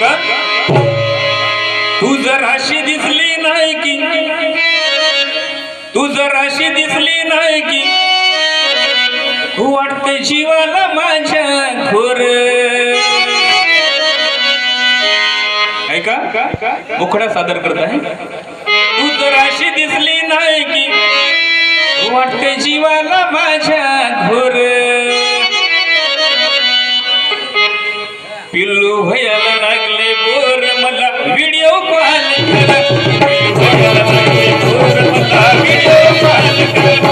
का? तू जर अशी दिसली नाही की तू जर अशी दिसली नाही की तू वाटते जीवाला माझ्या खोर. ऐका मुखडा सादर करत आहे. तू जर अशी दिसली नाही की तू वाटते जीवाला माझ्या घोर पिल्लू भयाला करा पिल्लू